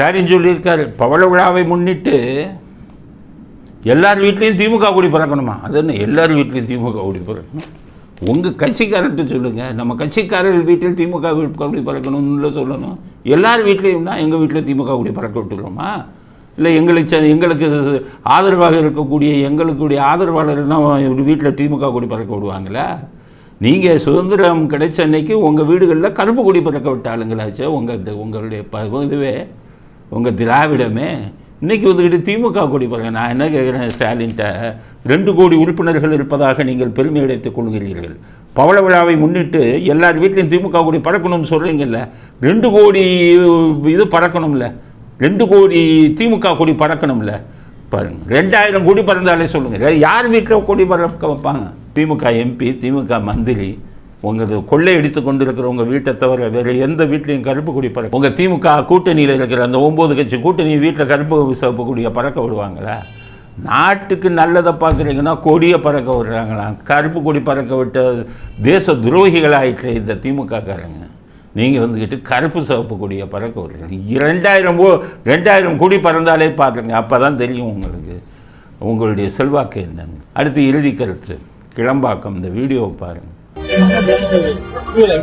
ஸ்டாலின் சொல்லியிருக்காரு பவள விழாவை முன்னிட்டு எல்லார் வீட்லேயும் திமுக கூடி பறக்கணுமா? அது என்ன எல்லார் வீட்லேயும் திமுக கூடி பிறக்கணும்? உங்கள் கட்சிக்காரர்கிட்ட சொல்லுங்கள் நம்ம கட்சிக்காரர்கள் வீட்டில் திமுக கூடி கொடி பறக்கணும்னு சொல்லணும். எல்லார் வீட்லேயும்னா எங்கள் வீட்டில் திமுக கூடி பறக்க விட்டுருவோமா இல்லை எங்களுக்கு எங்களுக்கு ஆதரவாக இருக்கக்கூடிய எங்களுக்குடைய ஆதரவாளர்னா வீட்டில் திமுக கூடி பறக்க விடுவாங்களா? நீங்கள் சுதந்திரம் கிடைச்ச அன்னைக்கு உங்கள் வீடுகளில் கருப்பு கொடி பறக்க விட்ட ஆளுங்களாச்சே உங்கள் உங்களுடைய ப இதுவே. உங்கள் திராவிடமே இன்றைக்கி வந்துக்கிட்டு திமுக கூடி பாருங்க. நான் என்ன கேட்குறேன் ஸ்டாலின்கிட்ட? ரெண்டு கோடி உறுப்பினர்கள் இருப்பதாக நீங்கள் பெருமை அடைத்துக் கொள்கிறீர்கள். பவள விழாவை முன்னிட்டு எல்லார் வீட்லையும் திமுக கொடி பறக்கணும்னு சொல்கிறீங்கல்ல ரெண்டு கோடி இது பறக்கணும்ல? ரெண்டு கோடி திமுக கொடி பறக்கணும்ல? பாருங்க. ரெண்டாயிரம் கோடி பறந்தாலே சொல்லுங்கள் யார் வீட்டில் கொடி பறக்க வைப்பாங்க? திமுக எம்பி திமுக மந்திரி உங்களது கொள்ளை அடித்து கொண்டு உங்கள் வீட்டை தவிர வேறு எந்த வீட்லையும் கருப்பு கொடி பறக்க உங்கள் திமுக கூட்டணியில் இருக்கிற அந்த ஒம்பது கட்சி கூட்டணி வீட்டில் கருப்பு சிவப்பு கொடியை பறக்க விடுவாங்களா? நாட்டுக்கு நல்லதை பார்க்குறீங்கன்னா கொடியை பறக்க விடுறாங்களாம் கருப்பு கொடி பறக்க விட்ட தேச துரோகிகளாயிட்டு இந்த திமுகக்காரங்க. நீங்கள் வந்துக்கிட்டு கருப்பு சிவப்பு கொடியை பறக்க விடுறீங்க. இரண்டாயிரம் ஓ ரெண்டாயிரம் கொடி பறந்தாலே பார்த்துங்க அப்போ தான் தெரியும் உங்களுக்கு. உங்களுடைய செல்வாக்கு என்னங்க? அடுத்து இறுதி கருத்து. கிளம்பாக்கம் இந்த வீடியோவை பாருங்கள் கீழே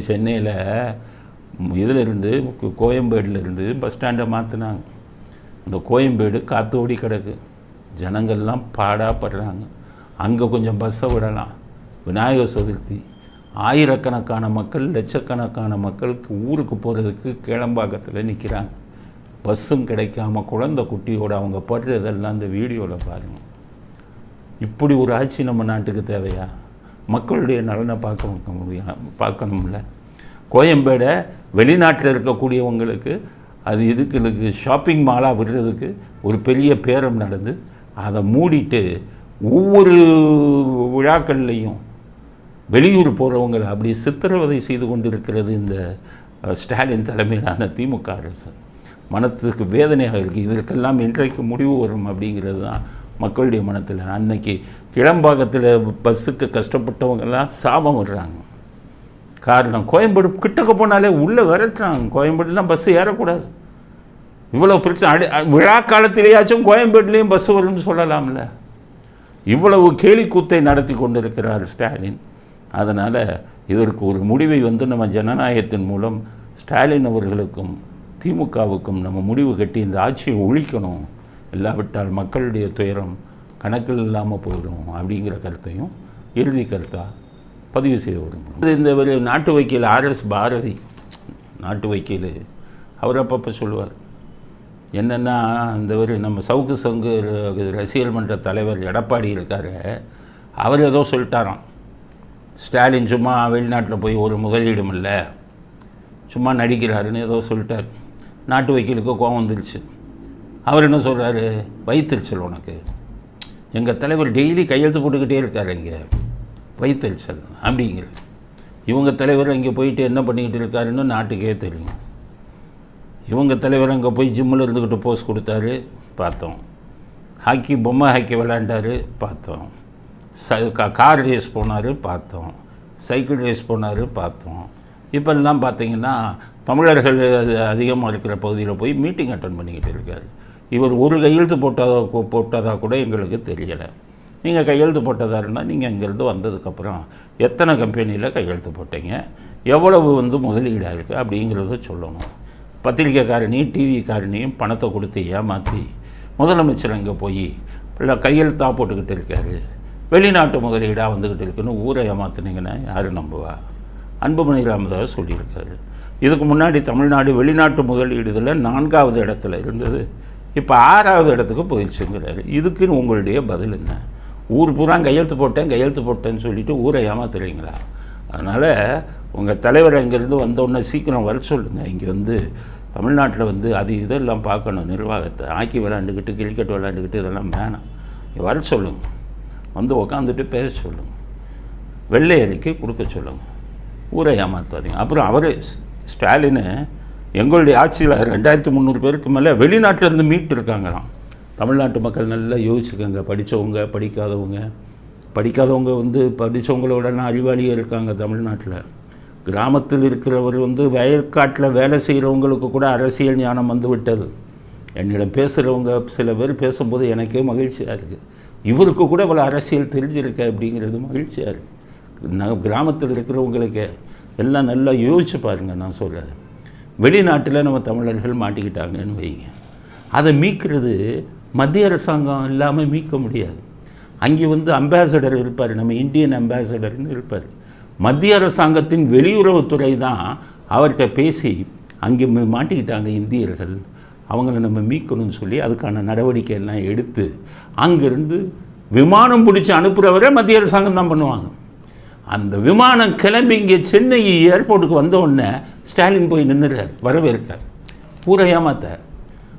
சென்னையில் இதில் இருந்து இருந்து பஸ் ஸ்டாண்டை மாற்றினாங்க அந்த கோயம்பேடு காத்தோடி கிடக்கு. ஜனங்கள்லாம் பாடாப்படுறாங்க. அங்கே கொஞ்சம் பஸ்ஸை விடலாம். விநாயகர் சதுர்த்தி ஆயிரக்கணக்கான மக்கள் லட்சக்கணக்கான மக்களுக்கு ஊருக்கு போகிறதுக்கு கிளம்பாக்கத்தில் நிற்கிறாங்க பஸ்ஸும் கிடைக்காம குழந்தை குட்டியோட அவங்க படுறதெல்லாம் அந்த வீடியோவில் பாருங்கள் இப்படி ஒரு ஆட்சி நம்ம நாட்டுக்கு தேவையா? மக்களுடைய நலனை பார்க்க முடியும் பார்க்கணும்ல. கோயம்பேடை வெளிநாட்டில் இருக்கக்கூடியவங்களுக்கு அது இதுக்கு ஷாப்பிங் மாலாக விடுறதுக்கு ஒரு பெரிய பேரம் நடந்து அதை மூடிட்டு ஒவ்வொரு விழாக்கள்லையும் வெளியூர் போகிறவங்களை அப்படி சித்திரவதை செய்து கொண்டிருக்கிறது இந்த ஸ்டாலின் தலைமையிலான திமுக அரசு. மனத்துக்கு வேதனையாக இருக்குது இதற்கெல்லாம் இன்றைக்கு முடிவு வரும் அப்படிங்கிறது தான் மக்களுடைய மனத்தில். அன்னைக்கு கிளம்பாக்கத்தில் பஸ்ஸுக்கு கஷ்டப்பட்டவங்கெல்லாம் சாபம் விடுறாங்க காரணம் கோயம்பேடு கிட்டக்க போனாலே உள்ளே விரட்டுறாங்க. கோயம்பேடுலாம் பஸ்ஸு ஏறக்கூடாது. இவ்வளோ பிரச்சனை அடி விழா காலத்திலேயாச்சும் கோயம்பேடுலேயும் பஸ் வரும்னு சொல்லலாம்ல. இவ்வளவு கேலிக்கூத்தை நடத்தி கொண்டிருக்கிறார் ஸ்டாலின். அதனால் இதற்கு ஒரு முடிவை வந்து நம்ம ஜனநாயகத்தின் மூலம் ஸ்டாலின் அவர்களுக்கும் திமுகவுக்கும் நம்ம முடிவு கட்டி இந்த ஆட்சியை ஒழிக்கணும். இல்லாவிட்டால் மக்களுடைய துயரம் கணக்கில் இல்லாமல் போயிடும் அப்படிங்கிற கருத்தையும் இறுதி கருத்தாக பதிவு செய்ய விரும்புகிறோம். இந்த ஒரு நாட்டு வக்கீல் ஆர்எஸ் பாரதி நாட்டு வக்கீல் அவர் அப்பப்போ சொல்லுவார். என்னென்னா இந்த ஒரு நம்ம சவுக்கு சங்கு ரசிகர் மன்ற தலைவர் எடப்பாடி இருக்கார். அவர் ஏதோ சொல்லிட்டாராம். ஸ்டாலின் சும்மா வெளிநாட்டில் போய் ஒரு முதலீடும் இல்லை. சும்மா நடிக்கிறாருன்னு ஏதோ சொல்லிட்டார். நாட்டு வக்கீலுக்கு கோவம் வந்துருச்சு. அவர் என்ன சொல்கிறாரு வயிற்றுச்சல் உனக்கு. எங்கள் தலைவர் டெய்லி கையெழுத்து போட்டுக்கிட்டே இருக்கார் இங்கே. வயிற்றுச்சல் அப்படிங்கிற. இவங்க தலைவர் இங்கே போயிட்டு என்ன பண்ணிக்கிட்டு இருக்காருன்னு நாட்டுக்கே தெரியும். இவங்க தலைவர் அங்கே போய் ஜிம்மில் இருந்துக்கிட்டு போஸ் கொடுத்தாரு பார்த்தோம். ஹாக்கி பொம்மை ஹாக்கி விளாண்டாரு பார்த்தோம். ச கார் ரேஸ் போனார் பார்த்தோம். சைக்கிள் ரேஸ் போனார் பார்த்தோம். இப்போல்லாம் பார்த்தீங்கன்னா தமிழர்கள் அதிகமாக இருக்கிற பகுதியில் போய் மீட்டிங் அட்டன் பண்ணிக்கிட்டு இருக்காரு. இவர் ஒரு கையெழுத்து போட்டதா போட்டதாக கூட எங்களுக்கு தெரியலை. நீங்கள் கையெழுத்து போட்டதாக இருந்தால் நீங்கள் இங்கேருந்து வந்ததுக்கப்புறம் எத்தனை கம்பெனியில் கையெழுத்து போட்டீங்க? எவ்வளவு வந்து முதலீடாக இருக்குது அப்படிங்கிறத சொல்லணும். பத்திரிக்கைக்காரனையும் டிவிக்காரனையும் பணத்தை கொடுத்து ஏமாற்றி முதலமைச்சர் அங்கே போய் இல்லை கையெழுத்தாக போட்டுக்கிட்டு இருக்காரு. வெளிநாட்டு முதலீடாக வந்துக்கிட்டு இருக்குன்னு ஊரை ஏமாத்துனீங்கன்னா யார் நம்புவா? அன்புமணி ராமதாஸ் சொல்லியிருக்காரு. இதுக்கு முன்னாடி தமிழ்நாடு வெளிநாட்டு முதலீடுகளில் நான்காவது இடத்துல இருந்தது. இப்போ ஆறாவது இடத்துக்கு போயிடுச்சுங்கிறாரு. இதுக்குன்னு உங்களுடைய பதில் என்ன? ஊர் பூரா கையெழுத்து போட்டேன் கையெழுத்து போட்டேன்னு சொல்லிட்டு ஊரை ஏமாத்துறீங்களா? அதனால் உங்கள் தலைவர் அங்கேருந்து வந்தோடனே சீக்கிரம் வர சொல்லுங்கள் இங்கே வந்து தமிழ்நாட்டில் வந்து அது இதெல்லாம் பார்க்கணும் நிர்வாகத்தை. ஆக்கி விளாண்டுக்கிட்டு கிரிக்கெட் விளாண்டுக்கிட்டு இதெல்லாம் வேணாம். வர சொல்லுங்கள் வந்து உக்காந்துட்டு பேச சொல்லுங்கள் வெள்ளை அறிக்கை கொடுக்க சொல்லுங்கள் ஊரை ஏமாற்றாதீங்க அப்புறம் அவர் ஸ்டாலினு எங்களுடைய ஆட்சியில் ரெண்டாயிரத்தி முந்நூறு பேருக்கு மேலே வெளிநாட்டிலேருந்து மீட்டு இருக்காங்களாம். தமிழ்நாட்டு மக்கள் நல்லா யோசிச்சுக்கோங்க படித்தவங்க படிக்காதவங்க. படிக்காதவங்க வந்து படித்தவங்களோட அறிவாளியாக இருக்காங்க தமிழ்நாட்டில். கிராமத்தில் இருக்கிறவர் வந்து வயற்காட்டில் வேலை செய்கிறவங்களுக்கு கூட அரசியல் ஞானம் வந்து விட்டது என்னிடம் பேசுகிறவங்க சில பேர் பேசும்போது எனக்கே மகிழ்ச்சியாக இருக்குது இவருக்கு கூட இவ்வளோ அரசியல் தெரிஞ்சிருக்க அப்படிங்கிறது மகிழ்ச்சியாக இருக்குது நான் கிராமத்தில் இருக்கிறவங்களுக்கு எல்லாம் நல்லா யோசிச்சு பாருங்கள் நான் சொல்கிறேன் வெளிநாட்டில் நம்ம தமிழர்கள் மாட்டிக்கிட்டாங்கன்னு வைங்க. அதை மீட்கிறது மத்திய அரசாங்கம் இல்லாமல் மீட்க முடியாது. அங்கே வந்து அம்பாசடர் இருப்பார் நம்ம இந்தியன் அம்பாசடர்னு இருப்பார். மத்திய அரசாங்கத்தின் வெளியுறவுத்துறை தான் அவர்கிட்ட பேசி அங்கே மாட்டிக்கிட்டாங்க இந்தியர்கள். அவங்கள நம்ம மீட்கணும்னு சொல்லி அதுக்கான நடவடிக்கை எல்லாம் எடுத்து அங்கேருந்து விமானம் பிடிச்சி அனுப்புகிறவரை மத்திய அரசாங்கம் தான் பண்ணுவாங்க. அந்த விமானம் கிளம்பி இங்கே சென்னை ஏர்போர்ட்டுக்கு வந்த உடனே ஸ்டாலின் போய் நின்றுறார் வரவேற்கார். பூரா ஏமாத்தார்.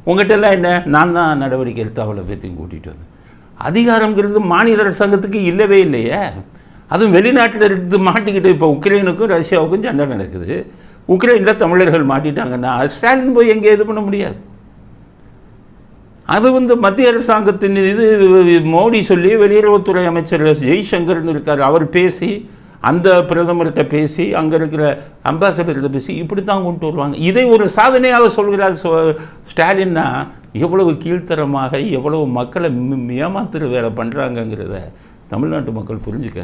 உங்கள்கிட்டலாம் என்ன? நான் தான் நடவடிக்கை எடுத்து அவ்வளோ பேத்தையும் கூட்டிகிட்டு வந்தேன். அதிகாரங்கிறது மாநில அரசாங்கத்துக்கு இல்லவே இல்லையே. அதுவும் வெளிநாட்டில் இருந்து மாட்டிக்கிட்டு இப்போ உக்ரைனுக்கும் ரஷ்யாவுக்கும் சண்டை நடக்குது. உக்ரைனில் தமிழர்கள் மாட்டிட்டாங்கன்னா ஸ்டாலின் போய் எங்கே இது பண்ண முடியாது. அது வந்து மத்திய அரசாங்கத்தின் இது மோடி சொல்லி வெளியுறவுத்துறை அமைச்சர் ஜெய்சங்கர்னு இருக்கார். அவர் பேசி அந்த பிரதமர்கிட்ட பேசி அங்கே இருக்கிற அம்பாசடர்கிட்ட பேசி இப்படி தான் கொண்டு வருவாங்க. இதை ஒரு சாதனையாக சொல்கிறார் ஸ்டாலின்னா எவ்வளவு கீழ்த்தரமாக எவ்வளவு மக்களை மி- ஏமாத்துற வேலை பண்ணுறாங்கங்கிறத தமிழ்நாட்டு மக்கள் புரிஞ்சுக்காங்க